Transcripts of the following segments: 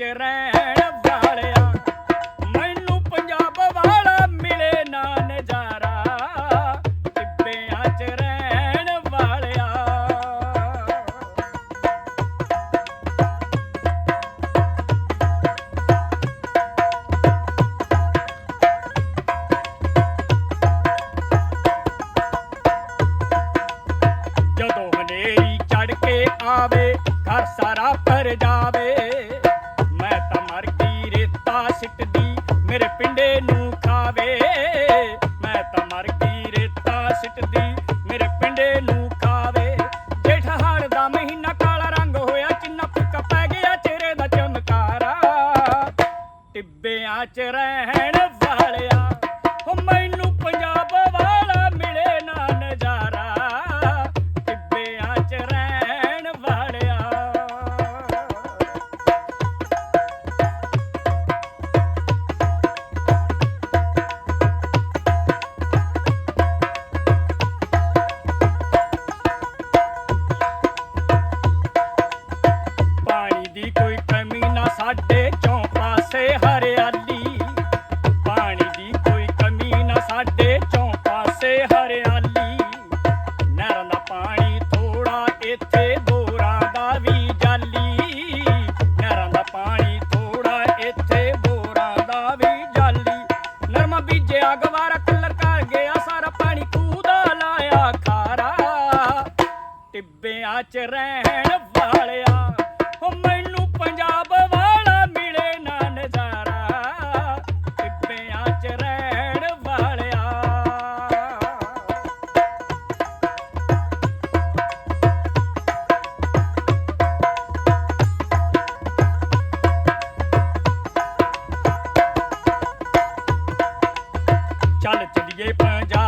ਰਹਿਣ ਵਾਲਿਆ। ਮੈਨੂੰ ਪੰਜਾਬ ਵਾਲਾ ਮਿਲੇ ਨਾ ਨਜ਼ਾਰਾ ਟਿੱਬਿਆਂ 'ਚ ਰਹਿਣ ਵਾਲਿਆ। ਜਦੋਂ ਹਨੇਰੀ ਚੜ ਕੇ ਆਵੇ, ਘਰ ਸਾਰਾ ਪਰ ਜਾਵੇ। ਹਾੜ ਮਹੀਨਾ ਕਾਲਾ ਰੰਗ ਹੋਇਆ ਚਿੰਨਾ ਫਿੱਕਾ ਪੈ ਗਿਆ ਚਿਹਰੇ ਦਾ ਚਮਕਾਰਾ। ਟਿੱਬਿਆਂ 'ਚ ਰਹਿਣ ਵਾਲਿਆ ਹੋ ਮੈਨੂੰ ਪੰਜਾਬ ਪਾਣੀ ਥੋੜਾ ਇੱਥੇ ਬੋਰਾਂ ਦਾ ਵੀ ਜਾਲੀ। ਨਹਿਰਾਂ ਦਾ ਪਾਣੀ ਥੋੜਾ ਇੱਥੇ ਬੋਰਾਂ ਦਾ ਵੀ ਜਾਲੀ। ਨਰਮਾ ਬੀਜਿਆ, ਗਵਾਰਾ ਕਲਰ ਕਰ ਗਿਆ, ਸਾਰਾ ਪਾਣੀ ਕੂਦਾ ਲਾਇਆ ਖਾਰਾ। ਟਿੱਬਿਆਂ 'ਚ ਰਹਿਣ ਵਾਲਿਆ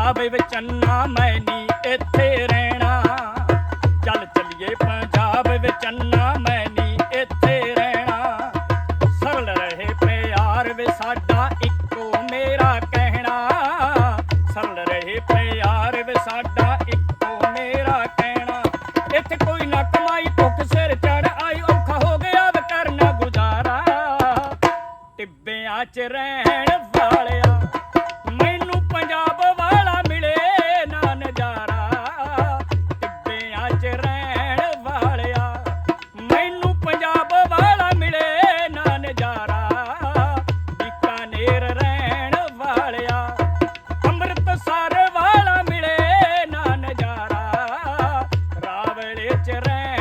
ਪੰਜਾਬ ਵਿੱਚ ਅੰਨਾ ਮੈਂ ਨੀ ਇੱਥੇ ਰਹਿਣਾ। ਚੱਲ ਚਲੀਏ ਪੰਜਾਬ ਵਿੱਚ ਅੰਨਾ ਮੈਂ ਨੀ ਇੱਥੇ ਰਹਿਣਾ। ਸਰਲ ਰਹੇ ਪਿਆਰ ਵੇ ਸਾਡਾ ਇੱਕੋ ਮੇਰਾ ਕਹਿਣਾ। ਸਰਲ ਰਹੇ ਪਿਆਰ ਵੇ ਸਾਡਾ ਇੱਕੋ ਮੇਰਾ ਕਹਿਣਾ। ਇੱਥੇ ਕੋਈ ਨਾ ਕਮਾਈ, ਭੁੱਖ, ਸਿਰ, ਚੜ ਆਈ, ਔਖਾ ਹੋ ਗਿਆ ਵੇ ਕਰਨਾ ਗੁਜ਼ਾਰਾ। ਟਿੱਬਿਆਂ 'ਚ ਰਹਿਣ ਵਾਲਿਆ। வச்சிடறேன்